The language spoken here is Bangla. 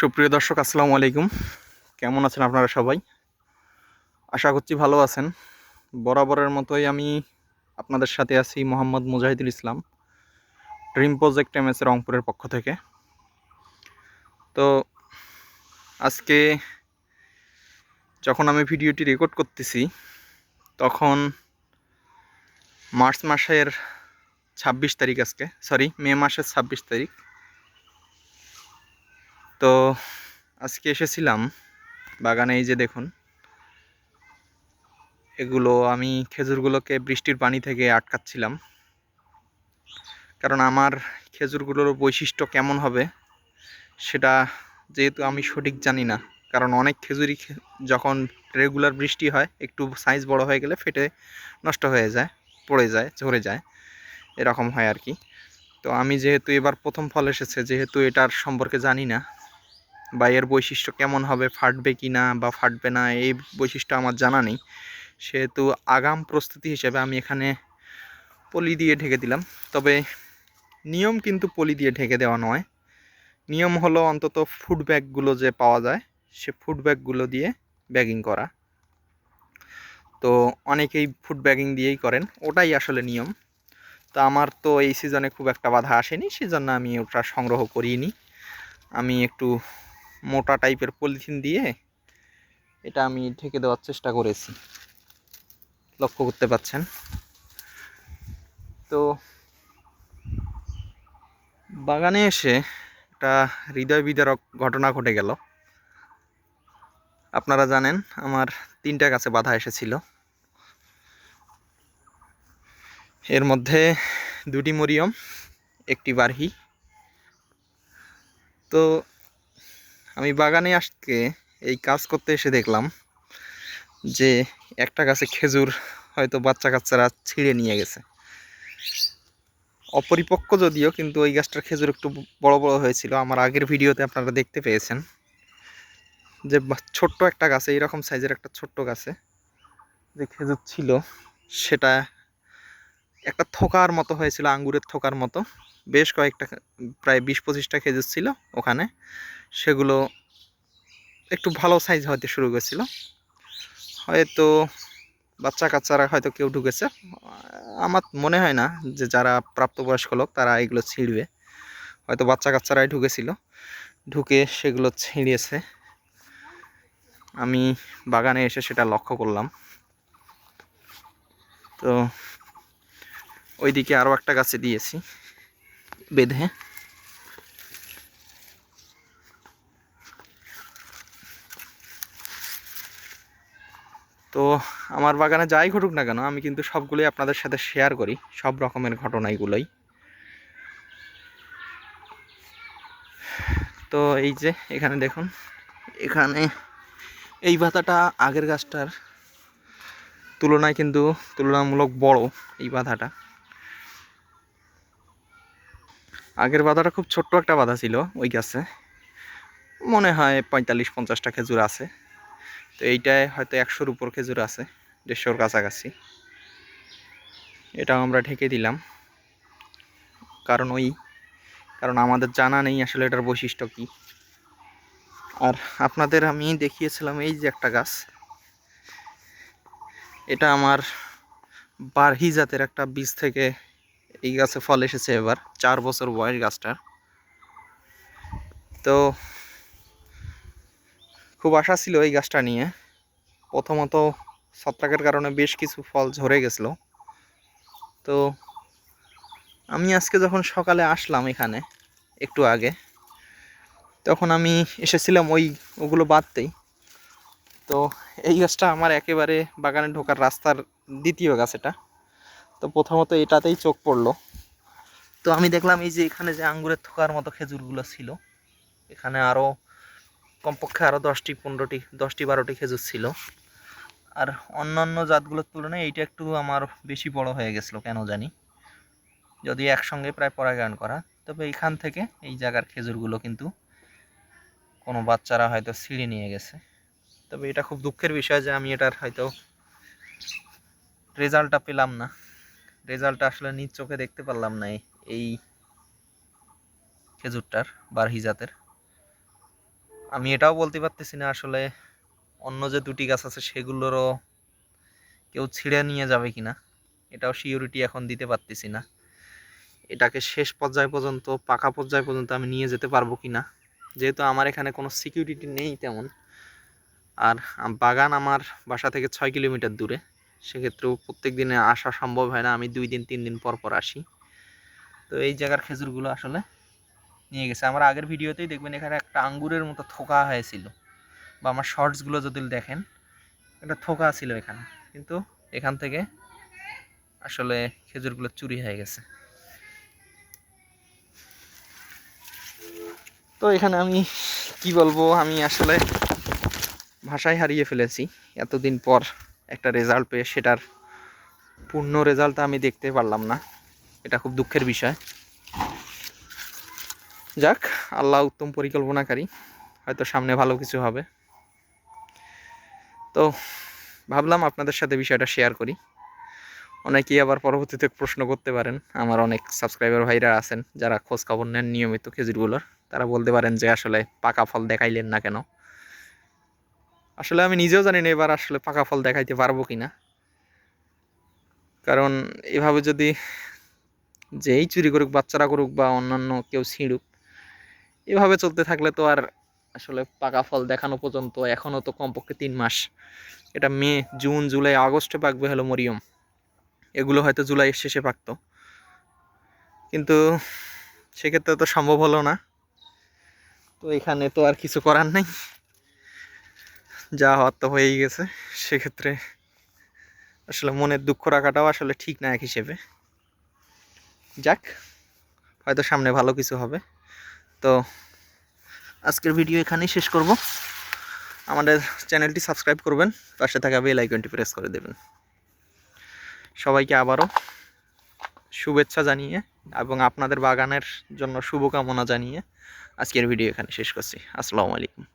সুপ্রিয় দর্শক, আসসালামু আলাইকুম। কেমন আছেন আপনারা সবাই? আশা করছি ভালো আছেন। বরাবরের মতোই আমি আপনাদের সাথে আছি Mohammad Mujahidul Islam, dream project M S রংপুরের পক্ষ থেকে। তো আজকে যখন আমি ভিডিওটি রেকর্ড করতেছি, তখন মার্চ মাসের ছাব্বিশ তারিখ আজকে সরি মে মাসের ছাব্বিশ তারিখ। তো আজকে এসেছিলাম বাগানে, এই যে দেখুন। এগুলো আমি খেজুরগুলোকে বৃষ্টির পানি থেকে আটকাচ্ছিলাম। কারণ আমার খেজুরগুলোর বৈশিষ্ট্য কেমন হবে সেটা যেহেতু আমি সঠিক জানি না, কারণ অনেক খেজুরই খে- যখন রেগুলার বৃষ্টি হয়, একটু সাইজ বড় হয়ে গেলে ফেটে নষ্ট হয়ে যায়, পড়ে যায়, ঝরে যায়, এরকম হয় আর কি। তো আমি যেহেতু এবার প্রথম ফল এসেছে, যেহেতু এটার সম্পর্কে জানি না বা এর বৈশিষ্ট্য কেমন হবে, ফাটবে কি না বা ফাটবে না, এই বৈশিষ্ট্য আমার জানা নেই। সেহেতু আগাম প্রস্তুতি হিসেবে আমি এখানে পলি দিয়ে ঢেকে দিলাম। তবে নিয়ম কিন্তু পলি দিয়ে ঢেকে দেওয়া নয়। নিয়ম হলো অন্তত ফুড ব্যাগগুলো যে পাওয়া যায়, সে ফুড ব্যাগগুলো দিয়ে ব্যাগিং করা। তো অনেকেই ফুড ব্যাগিং দিয়েই করেন, ওটাই আসলে নিয়ম। তো আমার তো এই সিজনে খুব একটা বাধা আসেনি, সেজন্য আমি ওটা সংগ্রহ করিনি। আমি একটু মোটা টাইপের পলিথিন দিয়ে এটা আমি ঢেকে দেওয়ার চেষ্টা করেছি। লক্ষ্য করতে পাচ্ছেন? তো বাগানে এসে একটা হৃদয় বিদারক ঘটনা ঘটে গেল। আপনারা জানেন, আমার তিনটা গাছে বাধা এসেছিল। এর মধ্যে দুটি মরিয়ম, একটি বারহি। তো আমি বাগানে আজকে এই কাজ করতে এসে দেখলাম যে একটা গাছে খেজুর হয়তো বাচ্চা কাচ্চারা ছিঁড়ে নিয়ে গেছে। অপরিপক্ক যদিও, কিন্তু ওই গাছটার খেজুর একটু বড় বড় হয়েছিল। আমার আগের ভিডিওতে আপনারা দেখতে পেয়েছেন যে ছোট্ট একটা গাছে এইরকম সাইজের একটা ছোট্ট গাছে যে খেজুর ছিল, সেটা একটা থোকার মতো হয়েছিল, আঙ্গুরের থোকার মতো। বেশ কয়েকটা, প্রায় বিশ পঁচিশটা খেজুর ছিল ওখানে। সেগুলো একটু ভালো সাইজ হতে শুরু করেছিল। হয়তো বাচ্চা কাচ্চারা হয়তো কেউ ঢুকেছে। আমার মনে হয় না যে যারা প্রাপ্তবয়স্ক লোক তারা এগুলো ছিঁড়বে। হয়তো বাচ্চা কাচ্চারাই ঢুকেছিল। ঢুকে সেগুলো ছিঁড়িয়েছে আমি বাগানে এসে সেটা লক্ষ্য করলাম। তো ওইদিকে আরও একটা গাছে দিয়েছি, বেঁধে। তো আমার বাগানে যাই ঘটুক না কেন, আমি কিন্তু সবগুলোই আপনাদের সাথে শেয়ার করি, সব রকমের ঘটনাগুলোই তো এই যে, এখানে দেখুন, এখানে এই বাধাটা আগের গাছটার তুলনায় কিন্তু তুলনামূলক বড় এই বাধাটা। আগের বাধাটা খুব ছোট্ট একটা বাধা ছিল ওই গাছে। মনে হয় পঁয়তাল্লিশ পঞ্চাশটা খেজুর আছে। তো এইটায় হয়তো একশোর উপর খেজুর আছে, দেড়শোর কাছাকাছি। এটাও আমরা ঢেকে দিলাম। কারণ ওই, কারণ আমাদের জানা নেই আসলে এটার বৈশিষ্ট্য কী। আর আপনাদের আমি দেখিয়েছিলাম এই যে একটা গাছ। এটা আমার বারহি জাতের একটা বীজ থেকে এই গাছে ফল এসেছে এবার, চার বছর বয়স গাছটার। তো খুব আশা ছিল এই গাছটা নিয়ে। প্রথমত ছত্রাকের কারণে বেশ কিছু ফল ঝরে গেছিল। তো আমি আজকে যখন সকালে আসলাম এখানে, একটু আগে, তখন আমি এসেছিলাম ওই, ওগুলো বাদতেই তো এই গাছটা আমার একেবারে বাগানে ঢোকার রাস্তার দ্বিতীয় গাছ এটা। তো প্রথমত এটাতেই চোখ পড়ল। তো আমি দেখলাম এই যে এখানে যে আঙ্গুরের থোকার মতো খেজুরগুলো ছিল, এখানে আরও কমপক্ষে আরও দশটি, পনেরোটি, দশটি, বারোটি খেজুর ছিল। আর অন্যান্য জাতগুলোর তুলনায় এইটা একটু আমার বেশি বড় হয়ে গেছিল, কেন জানি। যদি একসঙ্গে প্রায় পরাগায়ন করা, তবে এইখান থেকে এই জায়গার খেজুরগুলো কিন্তু কোনো বাচ্চারা হয়তো ছিঁড়ে নিয়ে গেছে। তবে এটা খুব দুঃখের বিষয় যে আমি এটার হয়তো রেজাল্টটা পেলাম না। রেজাল্টটা আসলে নিজ চোখে দেখতে পারলাম না এই- খেজুরটার, বারহি জাতের। আমি এটাও বলতে পারতেছি না আসলে অন্য যে দুটি গাছ আছে সেগুলোরও কেউ ছিঁড়ে নিয়ে যাবে কিনা। এটাও সিওরিটি এখন দিতে পারতেছি না। এটাকে শেষ পর্যায় পর্যন্ত, পাকা পর্যায় পর্যন্ত আমি নিয়ে যেতে পারব কিনা। যেহেতু আমার এখানে কোনো সিকিউরিটি নেই তেমন। আর বাগান আমার বাসা থেকে ছয় কিলোমিটার দূরে। সেক্ষেত্রেও প্রত্যেক দিনে আসা সম্ভব হয় না। আমি দুই দিন, তিন দিন পর পর আসি। তো এই জায়গার খেজুরগুলো আসলে নিয়ে গেছে। আমার আগের ভিডিওতেই দেখবেন এখানে একটা আঙ্গুরের মতো থোকা হয়েছিল। বা আমার শর্টসগুলো যদি দেখেন, একটা থোকা ছিল এখানে। কিন্তু এখান থেকে আসলে খেজুরগুলো চুরি হয়ে গেছে। তো এখানে আমি কি বলব? আমি আসলে ভাষায় হারিয়ে ফেলেছি এতদিন পর। একটা রেজাল্ট পেয়ে সেটার পূর্ণ রেজাল্ট আমি দেখতে পারলাম না। এটা খুব দুঃখের বিষয়। যাক, আল্লাহ উত্তম পরিকল্পনাকারী, হয়তো সামনে ভালো কিছু হবে। তো, ভাবলাম আপনাদের সাথে বিষয়টা শেয়ার করি। অনেকেই আবার পরবর্তীতে প্রশ্ন করতে পারেন। আমার অনেক সাবস্ক্রাইবার ভাইরা আছেন, যারা খোঁজ খবর নেন নিয়মিত খেজুরগুলোর। তারা বলতে পারেন যে আসলে পাকা ফল দেখাইলেন না কেন। আসলে আমি নিজেও জানি না এবার আসলে পাকা ফল দেখাইতে পারব কি না কারণ এভাবে যদি যেই চুরি করুক, বাচ্চারা করুক বা অন্যান্য কেউ ছিঁড়ুক, এভাবে চলতে থাকলে তো আর আসলে পাকা ফল দেখানো পর্যন্ত এখনও তো কমপক্ষে তিন মাস। এটা মে, জুন, জুলাই, আগস্টে পাকবে হলো মরিয়ম। এগুলো হয়তো জুলাই শেষে পাকতো। কিন্তু সেক্ষেত্রে তো সম্ভব হলো না। তো এখানে তো আর কিছু করার নেই। যা হওয়ার তো হয়েই গেছে। সেক্ষেত্রে আসলে মনের দুঃখ রাখাটাও আসলে ঠিক না এক হিসেবে। যাক, হয়তো সামনে ভালো কিছু হবে। তো আজকের ভিডিও এখানেই শেষ করব। আমাদের চ্যানেলটি সাবস্ক্রাইব করবেন, পাশে থাকা বেল আইকনটি প্রেস করে দেবেন। সবাইকে আবারও শুভেচ্ছা জানিয়ে এবং আপনাদের বাগানের জন্য শুভকামনা জানিয়ে আজকের ভিডিও এখানে শেষ করছি। আসসালামু আলাইকুম।